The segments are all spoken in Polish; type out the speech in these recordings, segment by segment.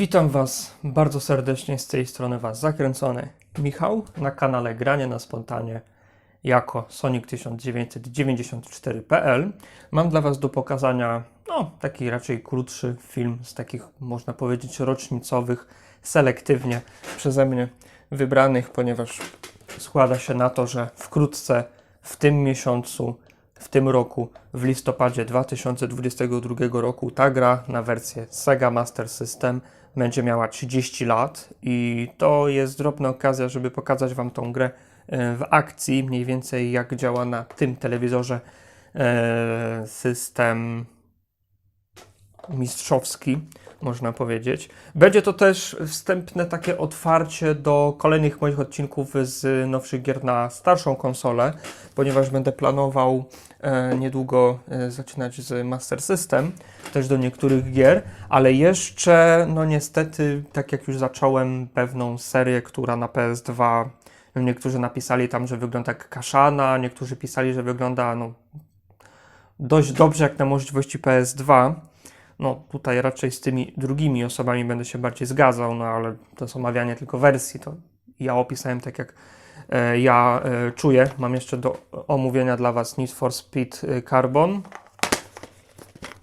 Witam Was bardzo serdecznie z tej strony Was zakręcony Michał na kanale Granie na Spontanie jako Sonic1994.pl. Mam dla Was do pokazania no, taki raczej krótszy film z takich, można powiedzieć, rocznicowych, selektywnie przeze mnie wybranych, ponieważ składa się na to, że wkrótce w tym miesiącu, w tym roku, w listopadzie 2022 roku, ta gra na wersję Sega Master System będzie miała 30 lat i to jest drobna okazja, żeby pokazać Wam tą grę e, w akcji, mniej więcej jak działa na tym telewizorze e, system mistrzowski, można powiedzieć. Będzie to też wstępne takie otwarcie do kolejnych moich odcinków z nowszych gier na starszą konsolę, ponieważ będę planował e, niedługo e, zaczynać z Master System, też do niektórych gier, ale jeszcze, no niestety, tak jak już zacząłem pewną serię, która na PS2, no niektórzy napisali tam, że wygląda jak kaszana, niektórzy pisali, że wygląda no, dość dobrze jak na możliwości PS2. No tutaj raczej z tymi drugimi osobami będę się bardziej zgadzał, no ale to jest omawianie tylko wersji, to ja opisałem tak jak e, ja e, czuję. Mam jeszcze do omówienia dla Was Need for Speed e, Carbon,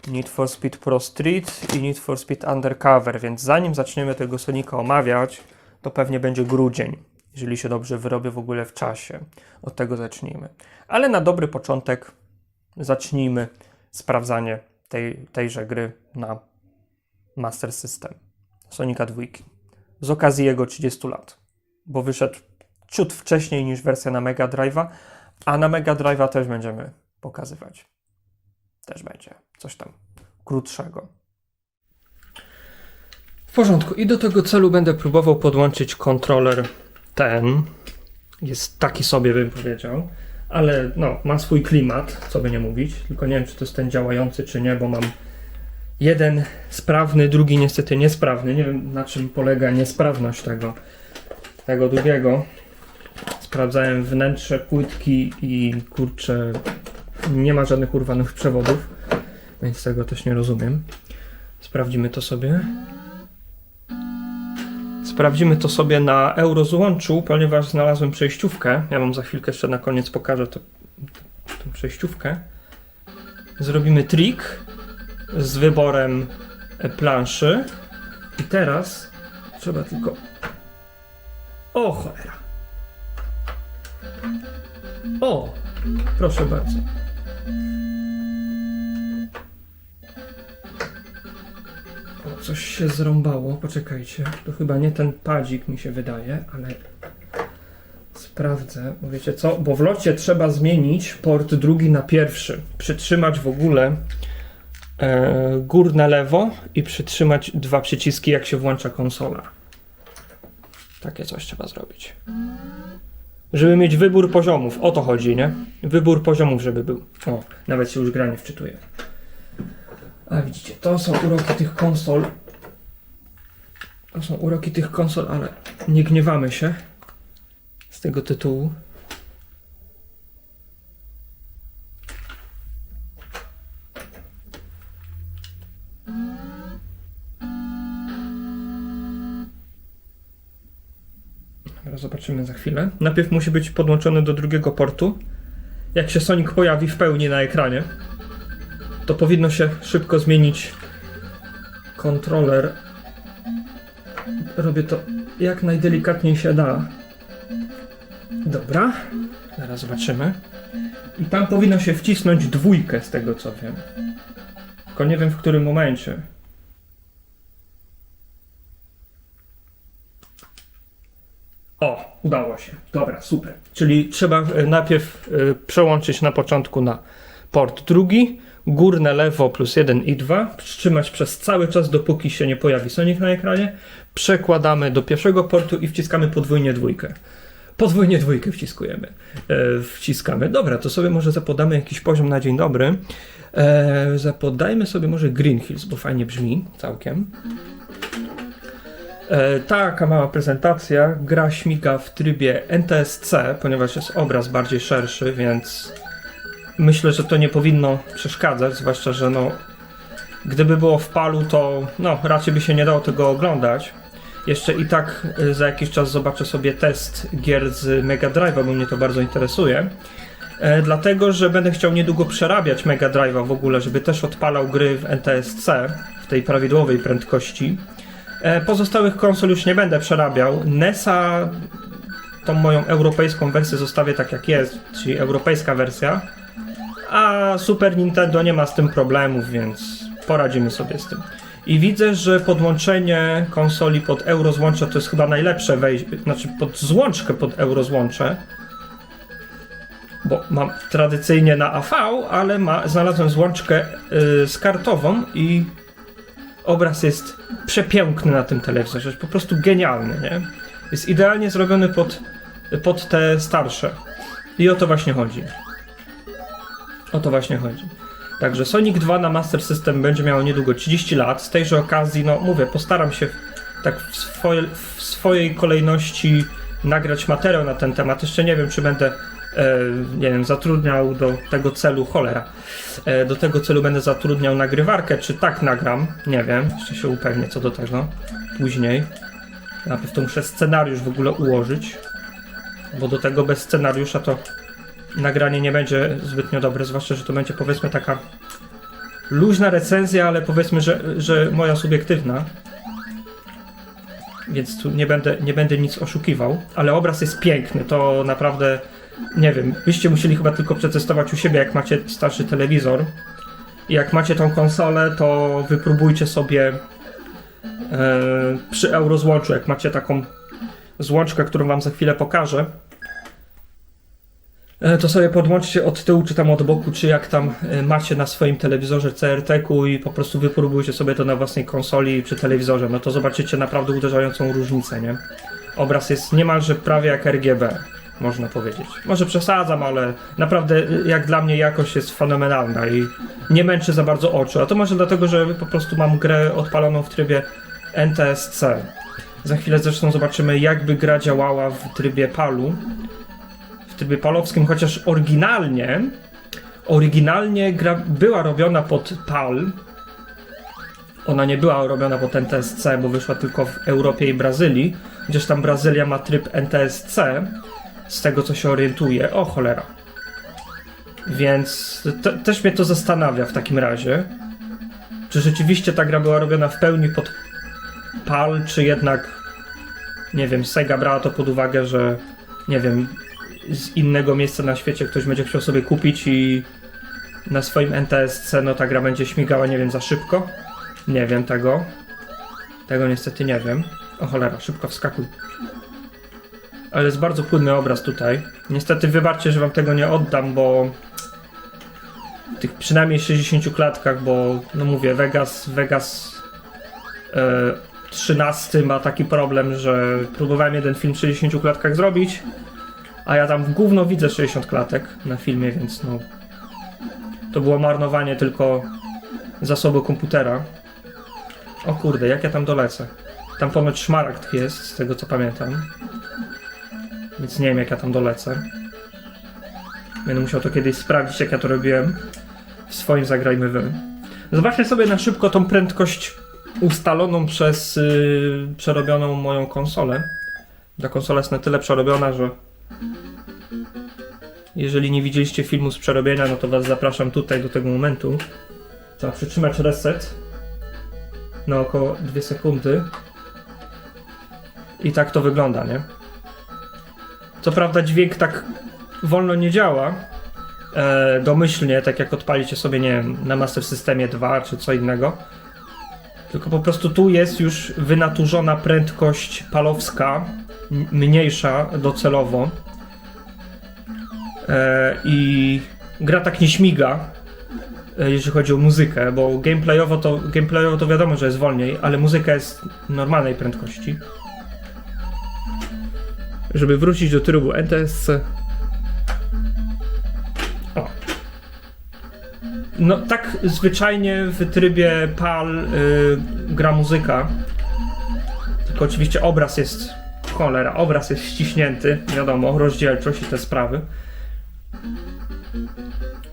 Need for Speed Pro Street i Need for Speed Undercover, więc zanim zaczniemy tego Sonika omawiać, to pewnie będzie grudzień, jeżeli się dobrze wyrobię w ogóle w czasie. Od tego zacznijmy. Ale na dobry początek zacznijmy sprawdzanie tej, tejże gry na Master System Sonika 2 z okazji jego 30 lat, bo wyszedł ciut wcześniej niż wersja na Mega Drive'a, a na Mega Drive'a też będziemy pokazywać. Też będzie coś tam krótszego. W porządku. I do tego celu będę próbował podłączyć kontroler ten. Jest taki sobie, bym powiedział. Ale no, ma swój klimat, co by nie mówić. Tylko nie wiem, czy to jest ten działający, czy nie, bo mam jeden sprawny, drugi niestety niesprawny. Nie wiem, na czym polega niesprawność tego, tego drugiego. Sprawdzałem wnętrze płytki i kurczę, nie ma żadnych urwanych przewodów, więc tego też nie rozumiem. Sprawdzimy to sobie. Sprawdzimy to sobie na Eurozłączu, ponieważ znalazłem przejściówkę. Ja wam za chwilkę jeszcze na koniec pokażę to, tę przejściówkę. Zrobimy trik z wyborem planszy. I teraz trzeba tylko. O cholera. O, proszę bardzo. Coś się zrąbało. Poczekajcie. To chyba nie ten padzik mi się wydaje, ale sprawdzę. Wiecie co? Bo w locie trzeba zmienić port drugi na pierwszy. Przytrzymać w ogóle e, górne lewo i przytrzymać dwa przyciski, jak się włącza konsola. Takie coś trzeba zrobić. Żeby mieć wybór poziomów. O to chodzi, nie? Wybór poziomów, żeby był. O, nawet się już gra nie wczytuje. A widzicie, to są uroki tych konsol. To są uroki tych konsol, ale nie gniewamy się z tego tytułu. Dobra, zobaczymy za chwilę. Najpierw musi być podłączony do drugiego portu. Jak się Sonic pojawi w pełni na ekranie, to powinno się szybko zmienić kontroler. Robię to jak najdelikatniej się da. Dobra, zaraz zobaczymy. I tam powinno się wcisnąć dwójkę z tego co wiem. Tylko nie wiem w którym momencie. O, udało się. Dobra, super. Czyli trzeba e, najpierw e, przełączyć na początku na port drugi, górne lewo plus 1 i 2, przytrzymać przez cały czas, dopóki się nie pojawi Sonic na ekranie. Przekładamy do pierwszego portu i wciskamy podwójnie dwójkę. Podwójnie dwójkę wciskujemy. E, wciskamy. Dobra, to sobie może zapodamy jakiś poziom na dzień dobry. E, zapodajmy sobie może Green Hills, bo fajnie brzmi całkiem. E, taka mała prezentacja. Gra śmiga w trybie NTSC, ponieważ jest obraz bardziej szerszy, więc myślę, że to nie powinno przeszkadzać, zwłaszcza, że no Gdyby było w palu, to no, raczej by się nie dało tego oglądać. Jeszcze i tak y, za jakiś czas zobaczę sobie test gier z Mega Drive'a, bo mnie to bardzo interesuje. E, dlatego, że będę chciał niedługo przerabiać Mega Drive'a w ogóle, żeby też odpalał gry w NTSC w tej prawidłowej prędkości. E, pozostałych konsol już nie będę przerabiał. NESa, tą moją europejską wersję zostawię tak jak jest, czyli europejska wersja. A Super Nintendo nie ma z tym problemów, więc poradzimy sobie z tym. I widzę, że podłączenie konsoli pod eurozłącze to jest chyba najlepsze wejście, znaczy pod złączkę pod eurozłącze. Bo mam tradycyjnie na AV, ale ma, znalazłem złączkę y, z kartową i obraz jest przepiękny na tym telewizorze, po prostu genialny, nie? Jest idealnie zrobiony pod, pod te starsze. I o to właśnie chodzi. O to właśnie chodzi. Także Sonic 2 na Master System będzie miało niedługo 30 lat. Z tejże okazji, no mówię, postaram się tak w, swoje, w swojej kolejności nagrać materiał na ten temat. Jeszcze nie wiem, czy będę, e, nie wiem, zatrudniał do tego celu, cholera, e, do tego celu będę zatrudniał nagrywarkę, czy tak nagram, nie wiem, jeszcze się upewnię co do tego później. Najpierw to muszę scenariusz w ogóle ułożyć, bo do tego bez scenariusza to nagranie nie będzie zbytnio dobre, zwłaszcza, że to będzie powiedzmy taka luźna recenzja, ale powiedzmy, że, że moja subiektywna. Więc tu nie będę, nie będę nic oszukiwał, ale obraz jest piękny, to naprawdę, nie wiem, byście musieli chyba tylko przetestować u siebie, jak macie starszy telewizor. I jak macie tą konsolę, to wypróbujcie sobie e, przy Eurozłączu, jak macie taką złączkę, którą wam za chwilę pokażę, to sobie podłączcie od tyłu, czy tam od boku, czy jak tam e, macie na swoim telewizorze CRT-ku i po prostu wypróbujcie sobie to na własnej konsoli czy telewizorze. No to zobaczycie naprawdę uderzającą różnicę, nie? Obraz jest niemalże prawie jak RGB, można powiedzieć. Może przesadzam, ale naprawdę e, jak dla mnie jakość jest fenomenalna i nie męczy za bardzo oczu. A to może dlatego, że po prostu mam grę odpaloną w trybie NTSC. Za chwilę zresztą zobaczymy, jakby gra działała w trybie PAL-u trybie palowskim, chociaż oryginalnie oryginalnie gra była robiona pod PAL. Ona nie była robiona pod NTSC, bo wyszła tylko w Europie i Brazylii, chociaż tam Brazylia ma tryb NTSC, z tego co się orientuje. O cholera. Więc te, też mnie to zastanawia w takim razie. Czy rzeczywiście ta gra była robiona w pełni pod PAL, czy jednak nie wiem, Sega brała to pod uwagę, że nie wiem, z innego miejsca na świecie ktoś będzie chciał sobie kupić i na swoim NTSC no ta gra będzie śmigała, nie wiem, za szybko. Nie wiem tego. Tego niestety nie wiem. O cholera, szybko wskakuj. Ale jest bardzo płynny obraz tutaj. Niestety wybaczcie, że wam tego nie oddam, bo w tych przynajmniej 60 klatkach, bo no mówię, Vegas, Vegas e, 13 ma taki problem, że próbowałem jeden film w 60 klatkach zrobić, a ja tam gówno widzę 60 klatek na filmie, więc no. To było marnowanie tylko zasobu komputera. O kurde, jak ja tam dolecę? Tam ponoć szmaragd jest, z tego co pamiętam. Więc nie wiem, jak ja tam dolecę. Będę musiał to kiedyś sprawdzić, jak ja to robiłem w swoim Zagrajmy Wy. Zobaczcie sobie na szybko tą prędkość ustaloną przez yy, przerobioną moją konsolę. Ta konsola jest na tyle przerobiona, że jeżeli nie widzieliście filmu z przerobienia, no to was zapraszam tutaj do tego momentu. Trzeba przytrzymać reset na około 2 sekundy. I tak to wygląda, nie? Co prawda dźwięk tak wolno nie działa, e, domyślnie, tak jak odpalicie sobie, nie wiem, na Master Systemie 2 czy co innego. Tylko po prostu tu jest już wynaturzona prędkość palowska, mniejsza docelowo. E, I gra tak nie śmiga, e, jeżeli chodzi o muzykę, bo gameplayowo to, gameplayowo to wiadomo, że jest wolniej, ale muzyka jest normalnej prędkości. Żeby wrócić do trybu NTSC. O. No tak zwyczajnie w trybie PAL y, gra muzyka. Tylko oczywiście obraz jest cholera, obraz jest ściśnięty, wiadomo, rozdzielczość i te sprawy.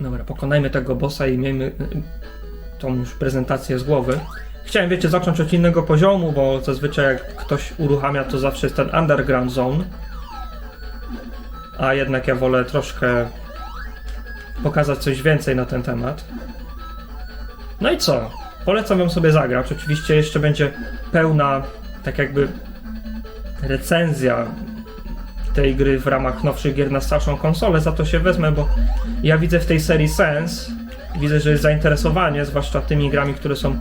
Dobra, pokonajmy tego bossa i miejmy y, tą już prezentację z głowy. Chciałem, wiecie, zacząć od innego poziomu, bo zazwyczaj jak ktoś uruchamia, to zawsze jest ten Underground Zone. A jednak ja wolę troszkę pokazać coś więcej na ten temat. No i co? Polecam ją sobie zagrać. Oczywiście jeszcze będzie pełna, tak jakby recenzja tej gry w ramach nowszych gier na starszą konsolę. Za to się wezmę, bo ja widzę w tej serii sens. Widzę, że jest zainteresowanie, zwłaszcza tymi grami, które są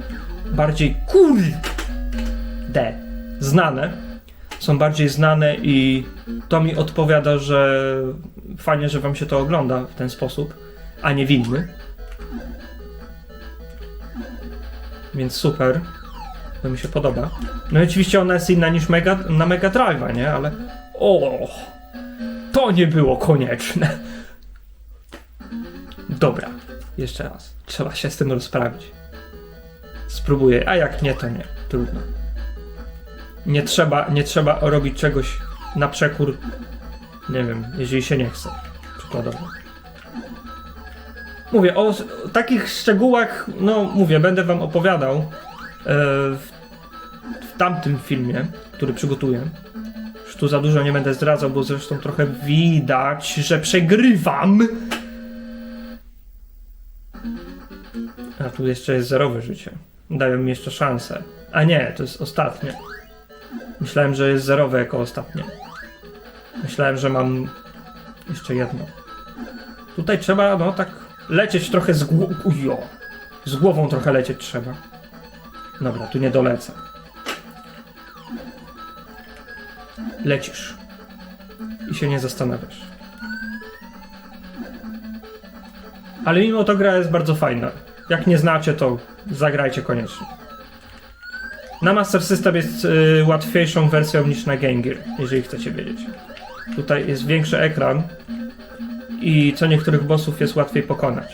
bardziej kurde znane. Są bardziej znane i to mi odpowiada, że fajnie, że wam się to ogląda w ten sposób, a nie w inny. Więc super. To mi się podoba. No i oczywiście ona jest inna niż Mega, na Mega Drive'a, nie? Ale o, to nie było konieczne. Dobra, jeszcze raz. Trzeba się z tym rozprawić. Spróbuję, a jak nie, to nie. Trudno. Nie trzeba, nie trzeba robić czegoś na przekór, nie wiem, jeżeli się nie chce. Przykładowo. Mówię, o, takich szczegółach, no mówię, będę wam opowiadał w tamtym filmie, który przygotuję. Już tu za dużo nie będę zdradzał, bo zresztą trochę widać, że przegrywam. A tu jeszcze jest zerowe życie. Dają mi jeszcze szansę. A nie, to jest ostatnie. Myślałem, że jest zerowe jako ostatnie. Myślałem, że mam jeszcze jedno. Tutaj trzeba, no tak, lecieć trochę z głową. Z głową trochę lecieć trzeba. Dobra, tu nie dolecę. Lecisz. I się nie zastanawiasz. Ale mimo to gra jest bardzo fajna. Jak nie znacie, to zagrajcie koniecznie. Na Master System jest y, łatwiejszą wersją niż na Game Gear, jeżeli chcecie wiedzieć. Tutaj jest większy ekran i co niektórych bossów jest łatwiej pokonać.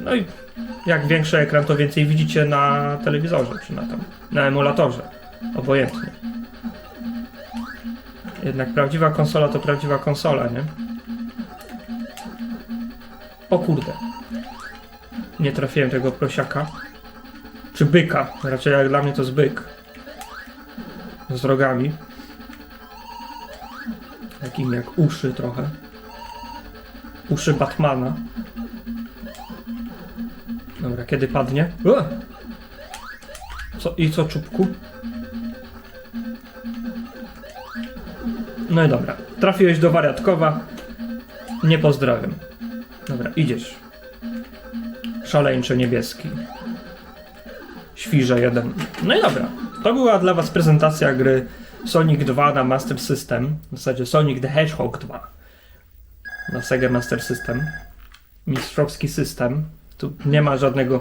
No i jak większy ekran, to więcej widzicie na telewizorze, czy na, tam, na emulatorze. Obojętnie. Jednak prawdziwa konsola to prawdziwa konsola, nie? O kurde. Nie trafiłem tego prosiaka. Czy byka. Raczej jak dla mnie to jest byk. Z rogami. Takim jak uszy trochę. Uszy Batmana. Dobra, kiedy padnie? O! Co, I co czubku? No i dobra. Trafiłeś do wariatkowa. Nie pozdrawiam. Dobra, idziesz. Szaleńczy niebieski. Świrze jeden. No i dobra. To była dla was prezentacja gry Sonic 2 na Master System. W zasadzie Sonic the Hedgehog 2 na Sega Master System. Mistrzowski system. Tu nie ma żadnego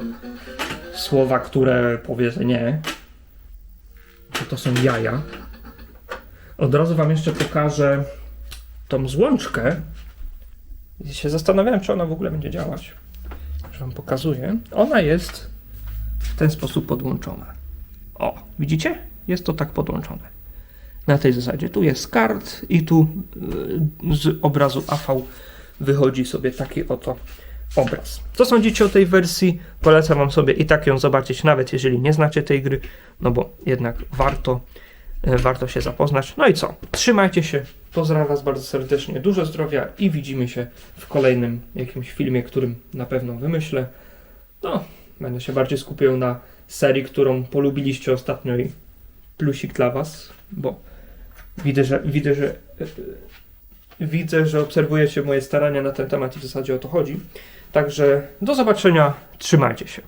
słowa, które powie, że nie. Że to są jaja. Od razu wam jeszcze pokażę tą złączkę. I się zastanawiałem, czy ona w ogóle będzie działać. Już wam pokazuję. Ona jest w ten sposób podłączona. O, widzicie? Jest to tak podłączone. Na tej zasadzie. Tu jest kart i tu y, z obrazu AV wychodzi sobie taki oto obraz. Co sądzicie o tej wersji? Polecam wam sobie i tak ją zobaczyć, nawet jeżeli nie znacie tej gry, no bo jednak warto, warto się zapoznać. No i co? Trzymajcie się. Pozdrawiam was bardzo serdecznie. Dużo zdrowia i widzimy się w kolejnym jakimś filmie, którym na pewno wymyślę. No, będę się bardziej skupiał na serii, którą polubiliście ostatnio i plusik dla was, bo widzę, że widzę, że yy, widzę, że obserwujecie moje starania na ten temat i w zasadzie o to chodzi. Także do zobaczenia, trzymajcie się.